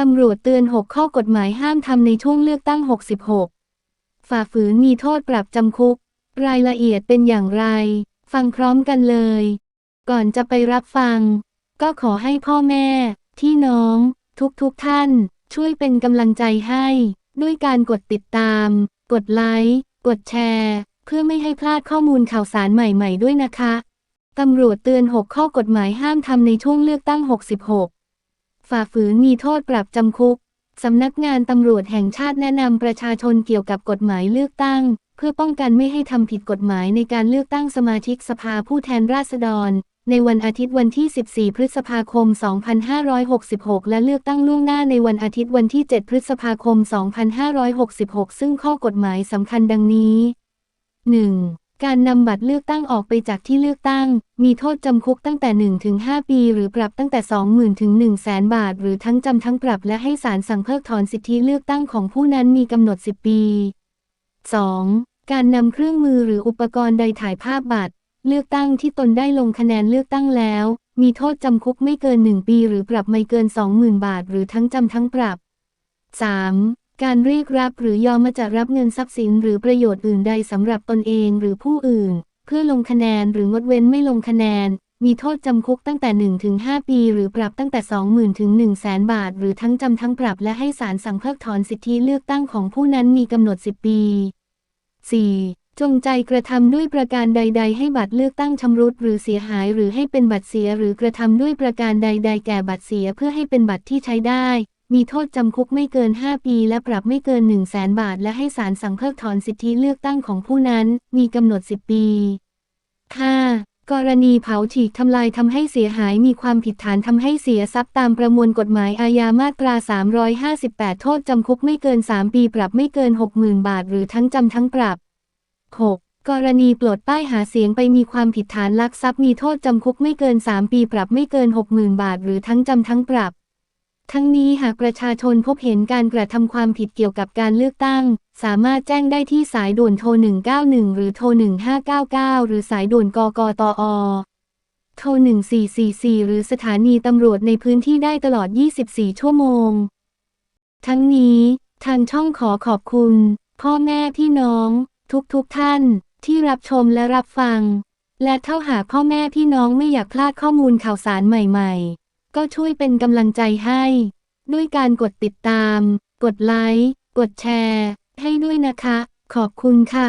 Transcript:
ตำรวจเตือน 6 ข้อกฎหมายห้ามทำในช่วงเลือกตั้ง 66 ฝ่าฝืนมีโทษปรับจำคุก รายละเอียดเป็นอย่างไร ฟังพร้อมกันเลย ก่อนจะไปรับฟัง ก็ขอให้พ่อแม่ ที่น้อง ทุกๆทท่าน ช่วยเป็นกำลังใจให้ ด้วยการกดติดตาม กดไลค์ กดแชร์ เพื่อไม่ให้พลาดข้อมูลข่าวสารใหม่ ๆ ด้วยนะคะ ตำรวจเตือน 6 ข้อกฎหมายห้ามทำในช่วงเลือกตั้ง 66 ฝ่าฝืนมีโทษปรับจำคุก สำนักงานตำรวจแห่งชาติแนะนำประชาชนเกี่ยวกับกฎหมายเลือกตั้ง เพื่อป้องกันไม่ให้ทำผิดกฎหมายในการเลือกตั้งสมาชิกสภาผู้แทนราษฎร ในวันอาทิตย์วันที่ 14 พฤษภาคม 2566 และเลือกตั้งล่วงหน้าในวันอาทิตย์วันที่ 7 พฤษภาคม 2566 ซึ่งข้อกฎหมายสำคัญดังนี้ 1. การนำบัตรเลือกตั้งออกไปจากที่เลือกตั้ง มีโทษจำคุกตั้งแต่ 1-5 ปี หรือปรับตั้งแต่ 20,000ถึง100,000 บาท หรือทั้งจำทั้งปรับและให้ศาลสั่งเพิกถอนสิทธิเลือกตั้งของผู้นั้นมีกำหนด 10 ปี 2. การนำเครื่องมือหรืออุปกรณ์ใดถ่ายภาพบัตร เลือกตั้งที่ตนได้ลงคะแนนเลือกตั้งแล้ว มีโทษจำคุกไม่เกิน 1 ปี หรือปรับไม่เกิน 20,000 บาท หรือทั้งจำทั้งปรับ 3. การเรียกรับหรือยอมมาจะรับเงินทรัพย์สินหรือประโยชน์อื่นใดสำหรับตนเองหรือผู้อื่น เพื่อลงคะแนนหรืองดเว้นไม่ลงคะแนน มีโทษจำคุกตั้งแต่ 1-5 ปี หรือปรับตั้งแต่ 20,000ถึง100,000 บาท หรือทั้งจำทั้งปรับและให้ศาลสั่งเพิกถอนสิทธิเลือกตั้งของผู้นั้นมีกำหนด 10 ปี 4. จงใจกระทำด้วยประการใด ๆ ให้บัตรเลือกตั้งชำรุดหรือเสียหายหรือให้เป็นบัตรเสียหรือกระทำด้วยประการใด ๆ แก่บัตรเสียเพื่อให้เป็นบัตรที่ใช้ได้ มีโทษจำคุกไม่เกิน 5 ปีและปรับไม่เกิน 1 0 0 0 0แสนบาท และให้ศาลสั่งเพิกถอนสิทธิเลือกตั้งของผู้นั้น มีกำหนด 10 ปี 5. กรณีเผาฉีกทำลายทำให้เสียหายมีความผิดฐานทำให้เสียทรัพย์ตามประมวลกฎหมายอาญามาตรา 358 โทษจำคุกไม่เกิน 3 ปีปรับไม่เกิน 60,000 บาท หรือทั้งจำทั้งปรับ 6. กรณีปลดป้ายหาเสียงไปมีความผิดฐานลักทรัพย์มีโทษจำคุกไม่เกิน 3 ปีปรับไม่เกิน 60,000 บาท หรือทั้งจำทั้งปรับ ทั้งนี้หากประชาชนพบเห็นการกระทำความผิดเกี่ยวกับการเลือกตั้ง สามารถแจ้งได้ที่สายด่วนโทร 191 หรือโทร 1599 หรือสายด่วนกกตอ โทร 1444 หรือสถานีตำรวจในพื้นที่ได้ตลอด 24 ชั่วโมง ทั้งนี้ทางช่องขอขอบคุณ พ่อแม่พี่น้อง ทุกๆทท่าน ที่รับชมและรับฟัง และเท่าหากพ่อแม่พี่น้องไม่อยากพลาดข้อมูลข่าวสารใหม่ ๆ ก็ช่วยเป็นกำลังใจให้ ด้วยการกดติดตาม กดไลค์ กดแชร์ ให้ด้วยนะคะ ขอบคุณค่ะ